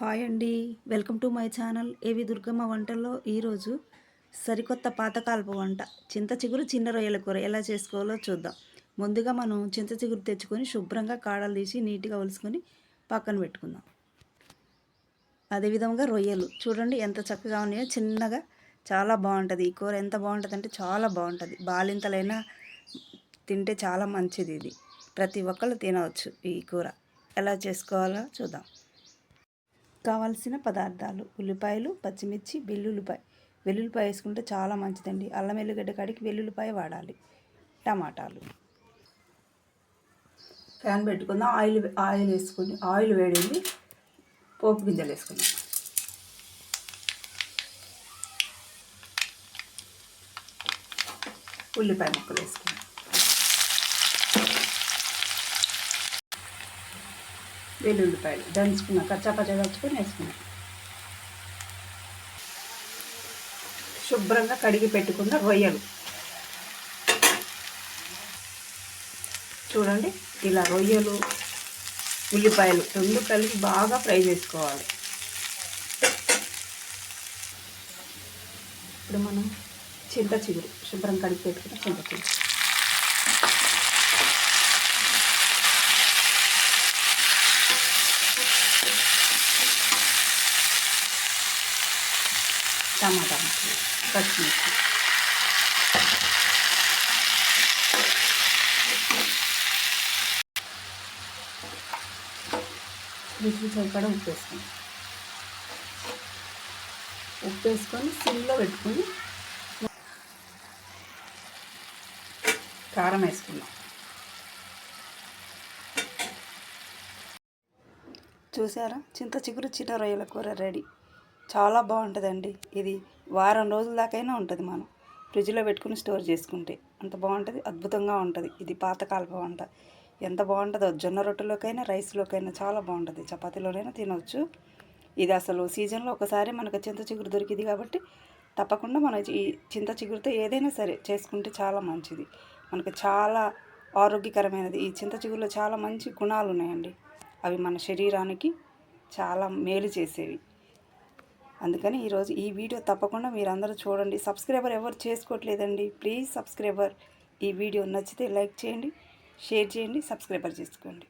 Hi అండి. Welcome to my channel ఏవి దుర్గమ్మ వంటల్లో. ఈరోజు సరికొత్త పాతకాలపు వంట. చింత చిగురు చిన్న రొయ్యల కూర. ఎలా చేసుకోవాలో చూద్దాం. ముందుగా మనం చింత చిగురు తెచ్చుకొని శుభ్రంగా కాడలు తీసి నీట్గా ఒలుసుకొని పక్కన పెట్టుకుందాం. అదేవిధంగా రొయ్యలు. చూడండి ఎంత చక్కగా ఉన్నాయో. చిన్నగా చాలా బాగుంటుంది. ఈ కూర ఎంత బాగుంటుంది అంటే చాలా బాగుంటుంది. బాలింతలైనా తింటే చాలా మంచిది ఇది. ప్రతి ఒక్కళ్ళు తినవచ్చు ఈ కూర. ఎలా చేసుకోవాలో చూద్దాం. కావాల్సిన పదార్థాలు. ఉల్లిపాయలు పచ్చిమిర్చి వెల్లుల్లిపాయ. వెల్లుల్లిపాయ వేసుకుంటే చాలా మంచిదండి. అల్లం వెల్లుగడ్డ కాడికి వెల్లుల్లిపాయ వాడాలి. టమాటాలు. ప్యాన్ పెట్టుకుందాం. ఆయిల్ ఆయిల్ వేసుకుని ఆయిల్ వేడింది పోపు గింజలు వేసుకుందాం. ఉల్లిపాయ ముక్కలు వేసుకుందాం. వెల్లుల్లిపాయలు దంచుకున్న కచ్చాపచ్చ దంచుకొని వేసుకున్నాం. శుభ్రంగా కడిగి పెట్టుకున్న రొయ్యలు. చూడండి ఇలా రొయ్యలు ఉల్లిపాయలు రెండు కలిపి బాగా ఫ్రై చేసుకోవాలి. ఇప్పుడు మనం చింత చిగురు శుభ్రం కడిగి పెట్టుకున్న చింత చిగురు టమాటా ముక్కలు పచ్చిమిర్చి. రుచికి సరిపడా ఉప్పు వేసుకుని ఉప్పు వేసుకొని సిమ్లో పెట్టుకుని కారం వేసుకున్నాం చూసారా? చింత చిగురు చిన్న రొయ్యల కూర రెడీ. చాలా బాగుంటుందండి. ఇది వారం రోజుల దాకైనా ఉంటుంది మనం. ఫ్రిడ్జ్లో పెట్టుకుని స్టోర్ చేసుకుంటే అంత బాగుంటుంది అద్భుతంగా ఉంటుంది. ఇది పాతకాలపు వంట. ఎంత బాగుంటుందో జొన్న రొట్టెలోకైనా రైస్లోకైనా చాలా బాగుంటుంది. చపాతీలోనైనా తినవచ్చు ఇది అసలు సీజన్లో ఒకసారి మనకు చింత చిగురు దొరికింది కాబట్టి తప్పకుండా మనం ఈ చింత చిగురుతో ఏదైనా సరే చేసుకుంటే చాలా మంచిది. మనకు చాలా ఆరోగ్యకరమైనది. ఈ చింత చిగురులో చాలా మంచి గుణాలు ఉన్నాయండి అవి మన శరీరానికి చాలా మేలు చేసేవి. అందుకని ఈరోజు ఈ వీడియో తప్పకుండా మీరు అందరూ చూడండి. సబ్స్క్రైబర్ ఎవరు చేసుకోవట్లేదండి. Please subscriber. ఈ వీడియో నచ్చితే లైక్ చేయండి షేర్ చేయండి సబ్స్క్రైబర్ చేసుకోండి.